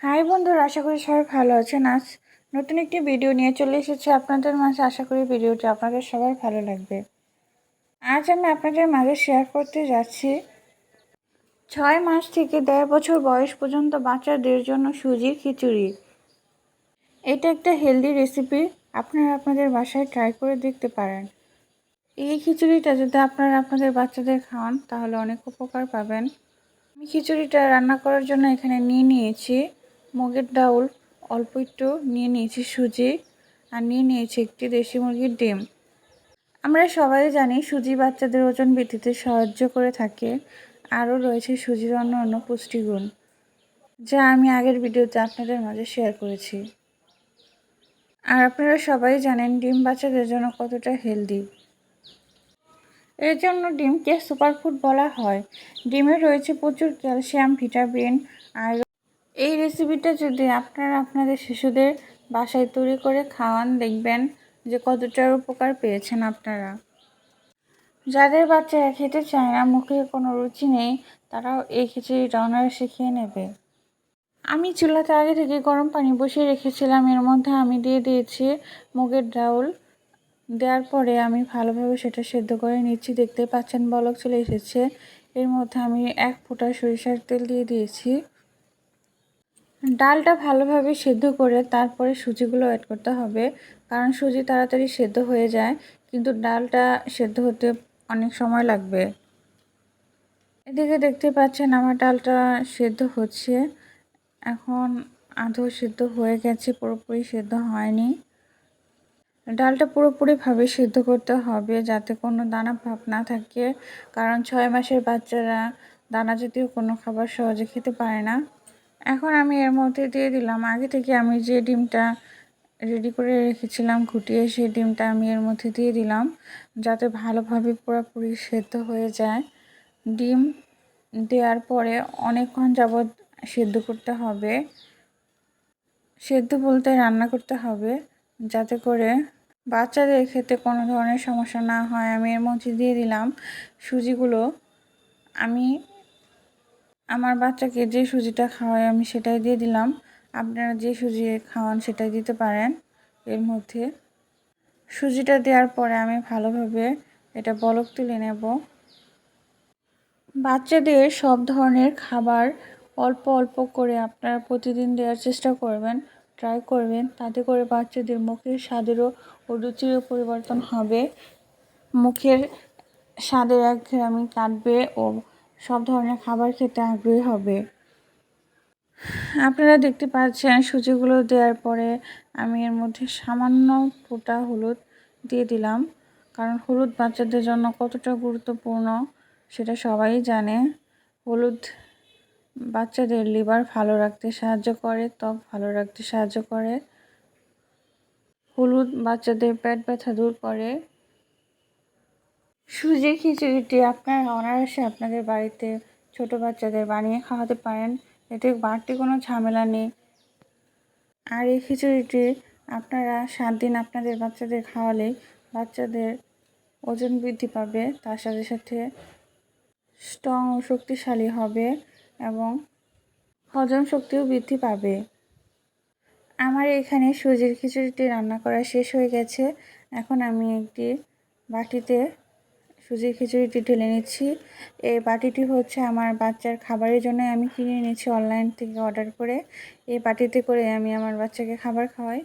High বন্ধুরা, আশা করি সবাই ভালো আছেন। আজ নতুন একটি ভিডিও নিয়ে চলে এসেছি আপনাদের মাঝে। আশা করি ভিডিওটি আপনাদের সবার ভালো লাগবে। আজ আমি আপনাদের মাঝে শেয়ার করতে যাচ্ছি। ছয় মাস থেকে দেড় বছর বয়স পর্যন্ত বাচ্চাদের জন্য সুজির খিচুড়ি। এটা একটা হেলদি রেসিপি আপনারা আপনাদের বাসায় ট্রাই করে দেখতে পারেন। এই খিচুড়িটা যদি আপনারা আপনাদের বাচ্চাদের খাওয়ান তাহলে অনেক উপকার পাবেন। আমি খিচুড়িটা রান্না করার জন্য এখানে নিয়ে নিয়েছি। মুগের ডাউল অল্প একটু নিয়ে নিয়েছি সুজি আর নিয়ে নিয়েছি একটি দেশি মুরগির ডিম। আমরা সবাই জানি সুজি বাচ্চাদের ওজন বৃদ্ধিতে সাহায্য করে থাকে। আরও রয়েছে সুজির অন্য অন্য পুষ্টিগুণ, যা আমি আগের ভিডিওতে আপনাদের মাঝে শেয়ার করেছি। আর আপনারা সবাই জানেন ডিম বাচ্চাদের জন্য কতটা হেলদি। এর জন্য ডিমকে সুপারফুড বলা হয়। ডিমে রয়েছে প্রচুর ক্যালসিয়াম, ভিটামিন আর এই রেসিপিটা যদি আপনারা আপনাদের শিশুদের বাসায় তৈরি করে খাওয়ান, দেখবেন যে কতটার উপকার পেয়েছেন আপনারা। যাদের বাচ্চারা খেতে চায় না, মুখে কোনো রুচি নেই, তারাও এই খিচুড়িটা অনায়াসে খেয়ে নেবে। আমি চুলাতে আগে থেকে গরম পানি বসিয়ে রেখেছিলাম, এর মধ্যে আমি দিয়ে দিয়েছি মুগের ডাউল। দেওয়ার পরে আমি ভালোভাবে সেটা সেদ্ধ করে নিচ্ছি। দেখতে পাচ্ছেন বলক চলে এসেছে। এর মধ্যে আমি এক ফোঁটা সরিষার তেল দিয়ে দিয়েছি। ডালটা ভালোভাবে সেদ্ধ করে তারপরে সুজিগুলো অ্যাড করতে হবে। কারণ সুজি তাড়াতাড়ি সেদ্ধ হয়ে যায়, কিন্তু ডালটা সেদ্ধ হতে অনেক সময় লাগবে। এদিকে দেখতে পাচ্ছেন আমার ডালটা সেদ্ধ হচ্ছে। এখন আধো সেদ্ধ হয়ে গেছে, পুরোপুরি সেদ্ধ হয়নি। ডালটা পুরোপুরিভাবে সেদ্ধ করতে হবে যাতে কোনো দানা ভাব না থাকে। কারণ ছয় মাসের বাচ্চারা দানা জাতীয় কোনো খাবার সহজে খেতে পারে না। এখন আমি এর মধ্যে দিয়ে দিলাম। আগে থেকে আমি যে ডিমটা রেডি করে রেখেছিলাম খুঁটিয়ে সেই ডিমটা আমি এর মধ্যে দিয়ে দিলাম, যাতে ভালোভাবে পুরোপুরি সেদ্ধ হয়ে যায়। ডিম দেওয়ার পরে অনেকক্ষণ যাবৎ সেদ্ধ করতে হবে। সেদ্ধ বলতে রান্না করতে হবে, যাতে করে বাচ্চাদের খেতে কোনো ধরনের সমস্যা না হয়। আমি এর মধ্যে দিয়ে দিলাম সুজিগুলো। আমি আমার বাচ্চাকে যে সুজিটা খাওয়াই আমি সেটাই দিয়ে দিলাম। আপনারা যে সুজি খাওয়ান সেটাই দিতে পারেন এর মধ্যে। সুজিটা দেওয়ার পরে আমি ভালোভাবে এটা বলক তুলে নেব। বাচ্চাদের সব ধরনের খাবার অল্প অল্প করে আপনারা প্রতিদিন দেওয়ার চেষ্টা করবেন ট্রাই করবেন। তাতে করে বাচ্চাদের মুখের স্বাদেরও ও রুচিরও পরিবর্তন হবে। মুখের স্বাদের একঘেয়েমি কাটবে ও সব ধরনের খাবার খেতে আগ্রহী হবে। আপনারা দেখতে পাচ্ছেন সুজিগুলো দেওয়ার পরে আমি এর মধ্যে সামান্য ফোটা হলুদ দিয়ে দিলাম। কারণ হলুদ বাচ্চাদের জন্য কতটা গুরুত্বপূর্ণ সেটা সবাই জানে। হলুদ বাচ্চাদের লিভার ভালো রাখতে সাহায্য করে, ত্বক ভালো রাখতে সাহায্য করে। হলুদ বাচ্চাদের পেট ব্যথা দূর করে। সুজি খিচুড়িটি আপনারা অনায়াসে আপনাদের বাড়িতে ছোট বাচ্চাদের বানিয়ে খাওয়াতে পারেন। এতে বাড়তি কোনো ঝামেলা নেই। আর এই খিচুড়িটি আপনারা সাত দিন আপনাদের বাচ্চাদের খাওয়ালেই বাচ্চাদের ওজন বৃদ্ধি পাবে, তার সাথে সাথে স্ট্রং ও শক্তিশালী হবে এবং হজম শক্তিও বৃদ্ধি পাবে। আমার এখানে সুজির খিচুড়িটি রান্না করা শেষ হয়ে গেছে। এখন আমি একটি বাটিতে সুজির খিচুড়িটি ঢেলে নিচ্ছি। এই বাটিটি হচ্ছে আমার বাচ্চার খাবারের জন্য আমি কিনে নিয়েছি অনলাইন থেকে অর্ডার করে। এই বাটিতে করে আমি আমার বাচ্চাকে খাবার খাওয়াই।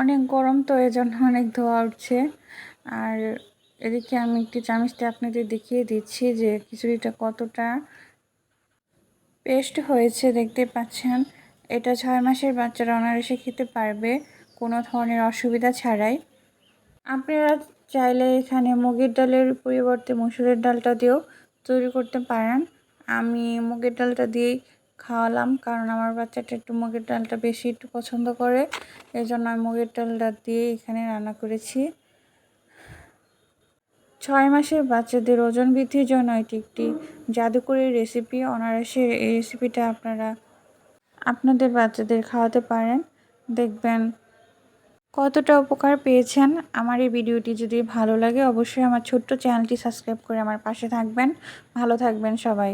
অনেক গরম তো এই জন্য অনেক ধোয়া উঠছে। আর এদিকে আমি একটি চামচটি আপনাদের দেখিয়ে দিচ্ছি যে খিচুড়িটা কতটা পেস্ট হয়েছে, দেখতে পাচ্ছেন। এটা ছয় মাসের বাচ্চারা অনায়াসে খেতে পারবে, কোনো ধরনের অসুবিধা ছাড়াই। আপনারা চাইলে এখানে মুগের ডালের পরিবর্তে মসুরের ডালটা দিয়েও তৈরি করতে পারেন। আমি মুগের ডালটা দিয়েই খাওয়ালাম কারণ আমার বাচ্চাটা একটু মুগের ডালটা বেশি একটু পছন্দ করে। এই জন্য আমি মুগের ডালটা দিয়ে এখানে রান্না করেছি। ছয় মাসের বাচ্চাদের ওজন বৃদ্ধির জন্য এটি একটি জাদুকরী রেসিপি। অনারসের এই রেসিপিটা আপনারা আপনাদের বাচ্চাদের খাওয়াতে পারেন। দেখবেন কতটা উপকার পেয়েছেন আমার এই ভিডিওটি যদি ভালো লাগে অবশ্যই আমার ছোট্ট চ্যানেলটি সাবস্ক্রাইব করে আমার পাশে থাকবেন। ভালো থাকবেন সবাই।